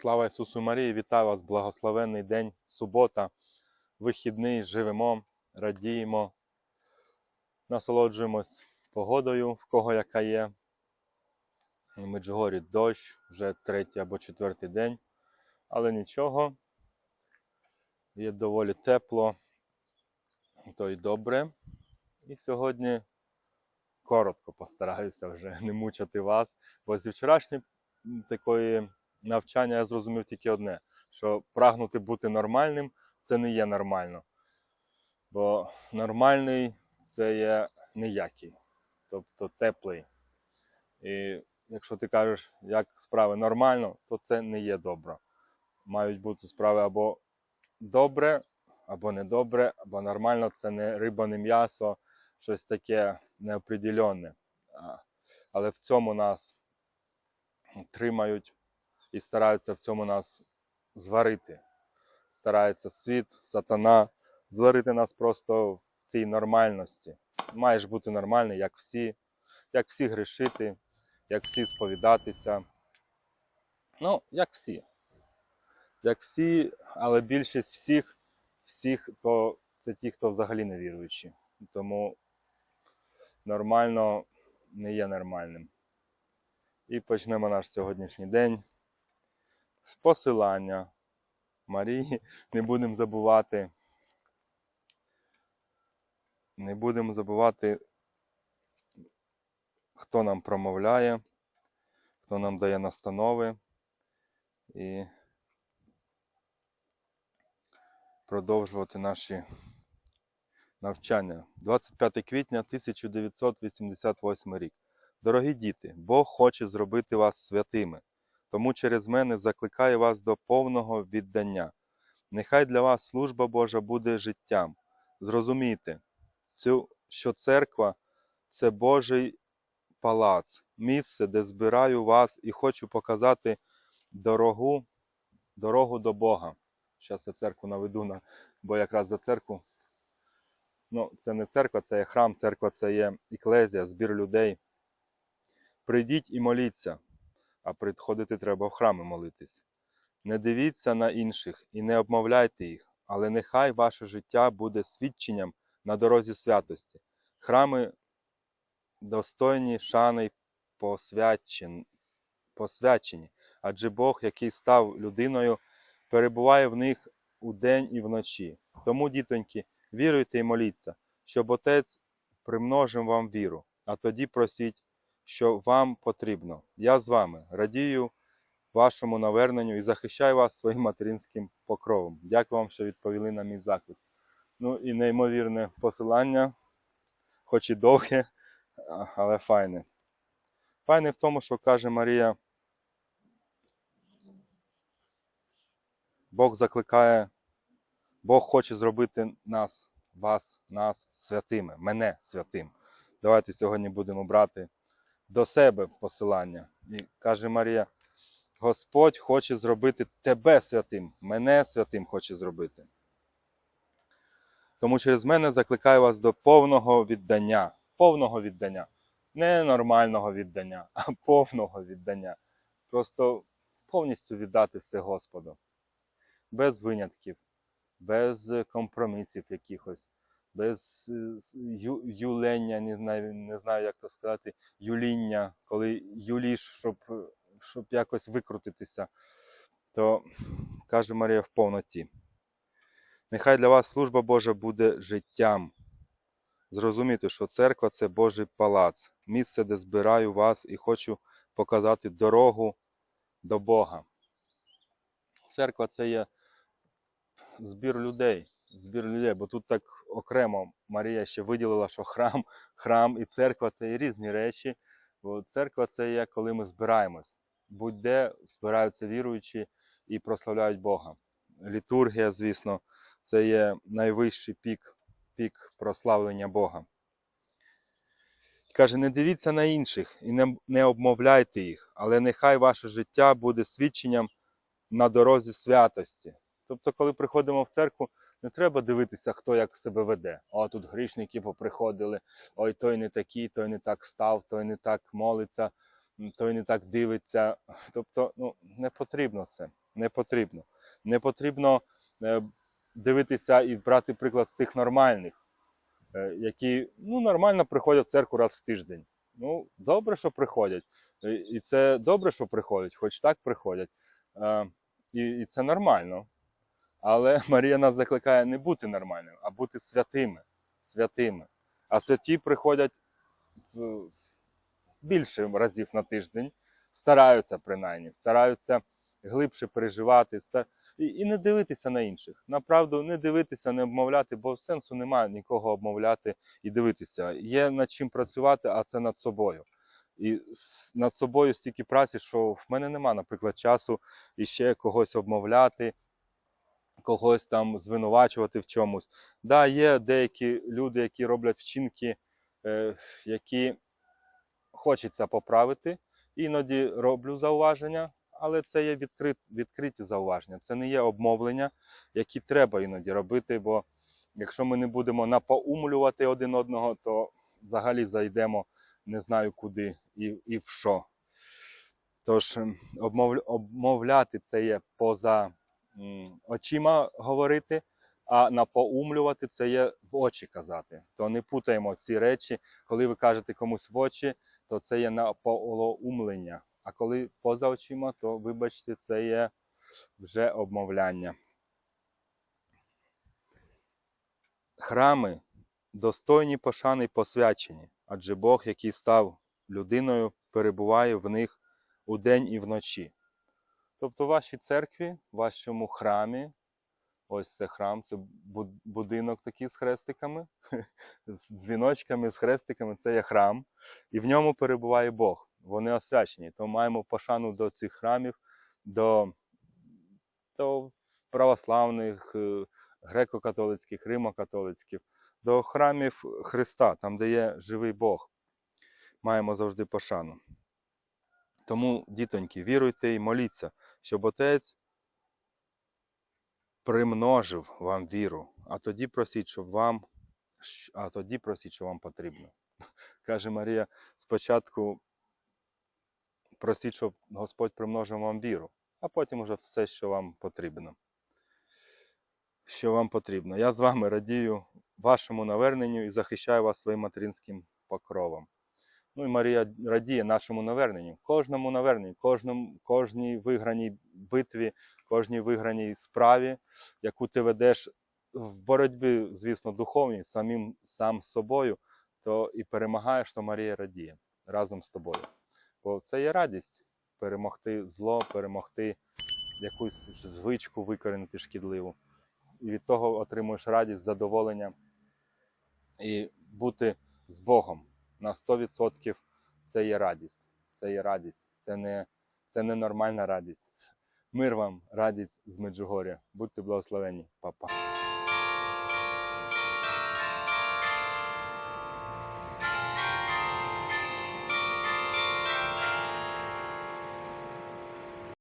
Слава Ісусу Марії, вітаю вас, благословенний день, субота, вихідний, живемо, радіємо, насолоджуємось погодою, в кого яка є. У Меджугорі дощ, вже третій або четвертий день, але нічого, є доволі тепло, то й добре. І сьогодні коротко постараюся вже не мучити вас, бо зі вчорашньої такої навчання я зрозумів тільки одне: що прагнути бути нормальним це не є нормально. Бо нормальний це є ніякий, тобто теплий. І якщо ти кажеш, як справи нормально, то це не є добре. Мають бути справи або добре, або недобре, або нормально це не риба, не м'ясо, щось таке неопределенне. Але в цьому нас тримають і стараються в цьому нас зварити. Старається світ, сатана зварити нас просто в цій нормальності. Маєш бути нормальний, як всі, як всі грішити, як всі сповідатися. Ну, як всі. Як всі, але більшість всіх, всіх, то це ті, хто взагалі не віруючі. Тому нормально не є нормальним. І почнемо наш сьогоднішній день з посилання Марії. Не будемо забувати. Не будемо забувати, хто нам промовляє, хто нам дає настанови. І продовжувати наші навчання. 25 квітня 1988 рік. Дорогі діти, Бог хоче зробити вас святими, тому через мене закликаю вас до повного віддання. Нехай для вас служба Божа буде життям. Зрозумійте, що церква це Божий палац, місце, де збираю вас і хочу показати дорогу, дорогу до Бога. Зараз я церкву наведу, на, бо якраз за церкву. Ну, це не церква, це є храм, церква це є іклезія, збір людей. Прийдіть і моліться, а приходити треба в храми молитись. Не дивіться на інших і не обмовляйте їх, але нехай ваше життя буде свідченням на дорозі святості. Храми достойні шани й посвячен- посвячені, адже Бог, який став людиною, перебуває в них удень і вночі. Тому, дітоньки, віруйте і моліться, щоб Отець примножив вам віру, а тоді просіть, що вам потрібно. Я з вами радію вашому наверненню і захищаю вас своїм материнським покровом. Дякую вам, що відповіли на мій заклик. Ну і неймовірне посилання, хоч і довге, але файне. Файне в тому, що каже Марія. Бог закликає, Бог хоче зробити нас, вас, нас святими, мене святим. Давайте сьогодні будемо брати до себе посилання. І каже Марія, Господь хоче зробити тебе святим, мене святим хоче зробити. Тому через мене закликаю вас до повного віддання. Повного віддання. Не нормального віддання, а повного віддання. Просто повністю віддати все Господу. Без винятків, без компромісів якихось, без е, ю, юлення, не знаю, не знаю, як то сказати, юління, коли юліш, щоб, щоб якось викрутитися, то каже Марія в повноті. Нехай для вас служба Божа буде життям. Зрозуміти, що церква це Божий палац, місце, де збираю вас і хочу показати дорогу до Бога. Церква це є збір людей. Збір людей, бо тут так окремо Марія ще виділила, що храм, храм і церква це є різні речі. Бо церква це є, коли ми збираємось. Будь-де збираються віруючі і прославляють Бога. Літургія, звісно, це є найвищий пік, пік прославлення Бога. Каже, не дивіться на інших і не, не обмовляйте їх, але нехай ваше життя буде свідченням на дорозі святості. Тобто, коли приходимо в церкву, не треба дивитися, хто як себе веде. О, тут грішники поприходили, ой, той не такий, той не так став, той не так молиться, той не так дивиться. Тобто, ну, не потрібно це. Не потрібно. Не потрібно е, дивитися і брати приклад з тих нормальних, е, які ну, нормально приходять в церкву раз в тиждень. Ну, добре, що приходять. І- це добре, що приходять, хоч так приходять. Е, і це нормально. Але Марія нас закликає не бути нормальними, а бути святими. святими. А святі приходять більше разів на тиждень, стараються принаймні, стараються глибше переживати і не дивитися на інших. Направду, не дивитися, не обмовляти, бо сенсу немає нікого обмовляти і дивитися. Є над чим працювати, а це над собою. І над собою стільки праці, що в мене нема, наприклад, часу іще когось обмовляти, когось там звинувачувати в чомусь. Да, є деякі люди, які роблять вчинки, е, які хочеться поправити. Іноді роблю зауваження, але це є відкрит, відкриті зауваження. Це не є обмовлення, які треба іноді робити, бо якщо ми не будемо напоумлювати один одного, то взагалі зайдемо не знаю куди і, і в що. Тож ем, обмовляти це є поза очима говорити, а напоумлювати це є в очі казати. То не путаємо ці речі. Коли ви кажете комусь в очі, то це є напоумлення. А коли поза очима, то вибачте, це є вже обмовляння. Храми достойні пошани посвячені, адже Бог, який став людиною, перебуває в них удень і вночі. Тобто в вашій церкві, в вашому храмі, ось це храм, це будинок такий з хрестиками, з дзвіночками, з хрестиками, це є храм, і в ньому перебуває Бог. Вони освячені. То маємо пошану до цих храмів, до, до православних, е, греко-католицьких, римо-католицьких, до храмів Христа, там, де є живий Бог. Маємо завжди пошану. Тому, дітоньки, віруйте і моліться, щоб Отець примножив вам віру, а тоді просіть, щоб вам, а тоді просіть, що вам потрібно. Каже Марія, спочатку просіть, щоб Господь примножив вам віру, а потім уже все, що вам потрібно. Що вам потрібно. Я з вами радію вашому наверненню і захищаю вас своїм материнським покровом. Ну і Марія радіє нашому наверненню, кожному наверненню, кожному, кожній виграній битві, кожній виграній справі, яку ти ведеш в боротьбі, звісно, духовній, самим сам з собою, то і перемагаєш, то Марія радіє разом з тобою. Бо це є радість перемогти зло, перемогти якусь звичку викорінити шкідливу. І від того отримуєш радість, задоволення і бути з Богом на 100% це є радість. Це є радість. Це не, це не нормальна радість. Мир вам, радість з Меджугоря. Будьте благословені, папа.